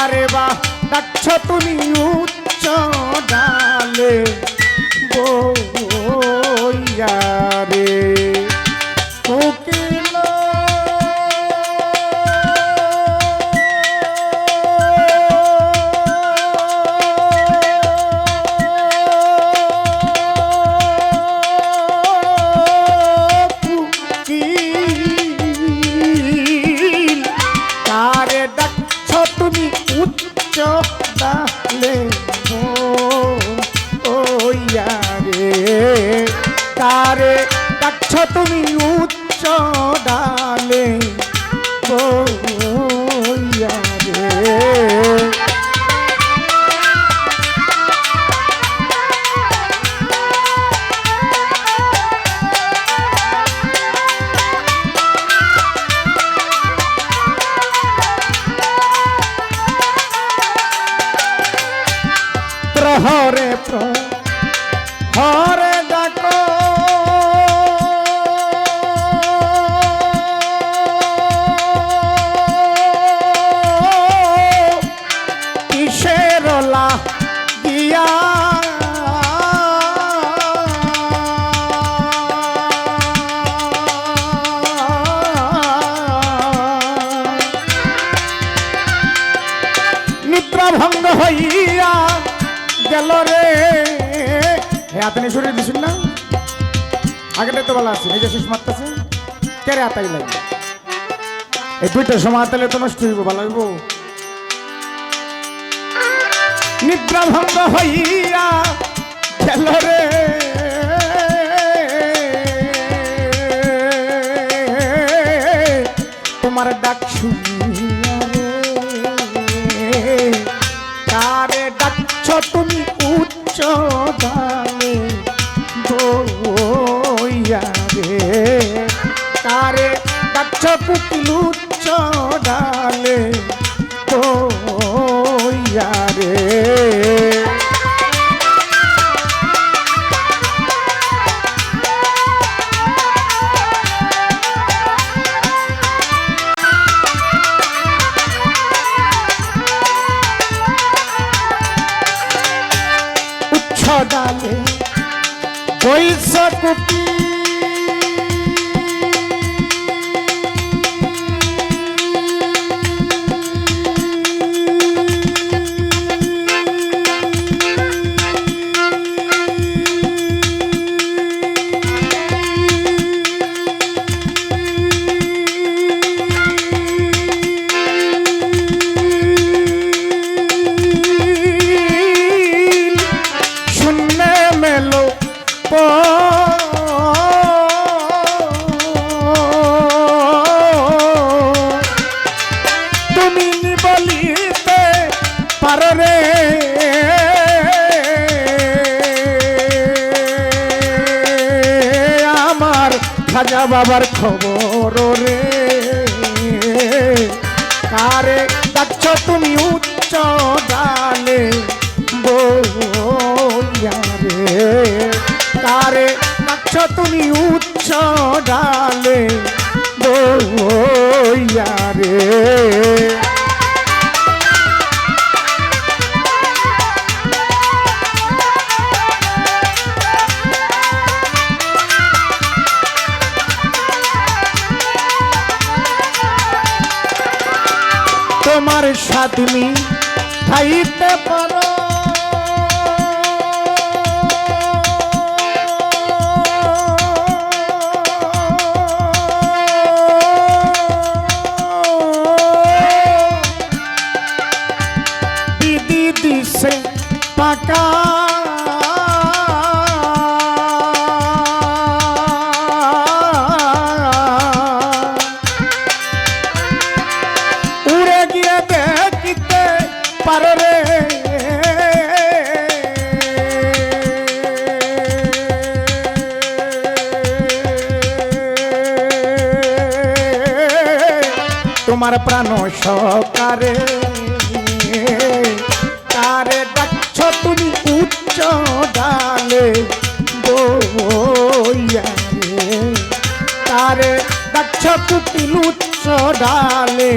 বারে বা ডাকছ তুমি উচ্চ ডালে। বৌ শরীর দিছুন না? আগেটা তো বলা আছে নিজে শেষ মারতেছে কে রে আতাই লাগে এই দুইটার সময় আতালে তো নষ্ট হইব, ভালো হইব। নিদ্রা ভঙ্গ হইয়া গেল রে। তোমার ডাক শুনিয়া ডালে বৈশ খাজা বাবার খবর রে? কারে ডাকছ তুমি উচ্চ ডালে? বইয়া রে, কারে ডাকছ তুমি উচ্চ ডালে? বইয়া রে তোমার সাথে খাইতে পারো পারো রে। তোমার প্রাণ সকারে তারে ডাকছ তুমি উচ্চ ডালে? তারে ডাকছ কুটিল উচ্চ ডালে?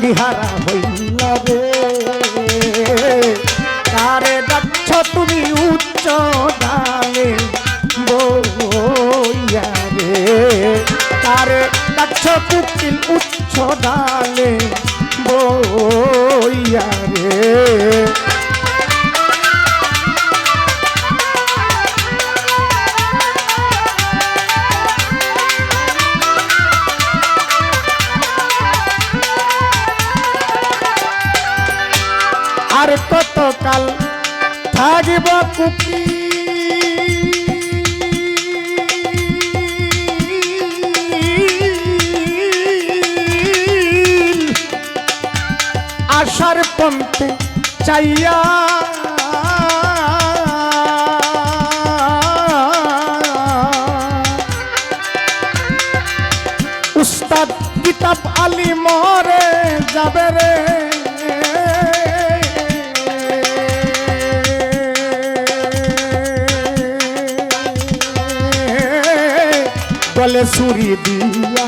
সঙ্গীহারা হইল রে। তারে ডাকছ তুমি উচ্চ ডালে বইয়া রে। তারে ডাকছ তুমি আশার পন্থে চাইয়া উস্তাদ কিতাব আলী মরে যাবে রে। বলে সুরি দিয়া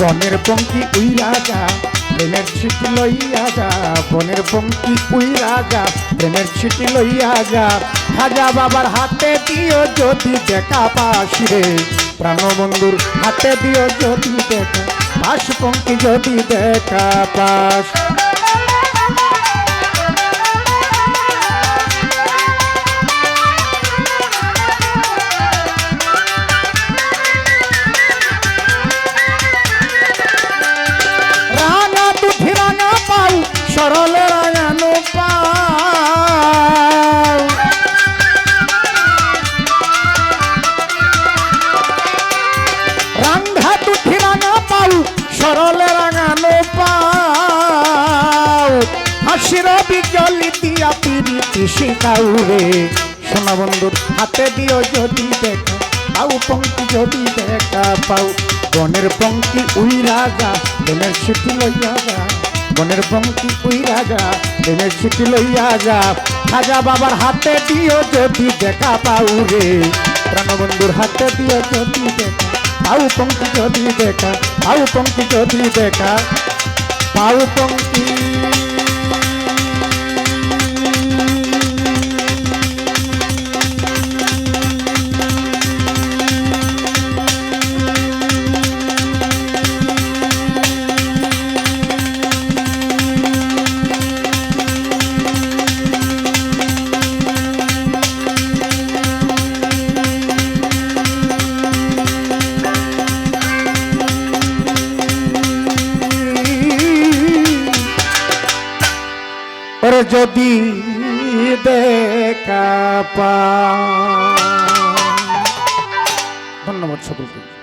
বনের পঙ্কি উই রাজা, প্রেমের ছিটি লইয়া যা, বনের পঙ্কি উই রাজা, প্রেমের ছিটি লইয়া যা। খাজা বাবার হাতে দিও যদি দেখা পাস রে, প্রাণবন্ধুর হাতে দিও যদি দেখা পাশ পঙ্কি যদি দেখা পাস। রাঙ্গা দুধি রাঙা পাও সরলে রাঙানো পাও হাসির বিজলি দিয়া পিরিতি শিখাও রে। সোনা বন্ধুর হাতে দিও যদি দেখা, পাও পঙ্ক্তি যদি দেখা পাও। বনের পঙ্ক্তি উই রাজা, বনের সিটি লইয়া যা। বনের পঙ্ক্তি উই রাজা, বনের সিটি লইয়া যা। খাজা বাবার হাতে দিও যদি দেখা পাও রে। প্রাণবন্ধুর হাতে দিও যদি দেখা পাও পঙ্ক্তি যদি দেখা পাউ পঙ্ক্তি যদি দেখা পাউ পঙ্ক্তি যদি দেখা পা। ধন্যবাদ সকলকে।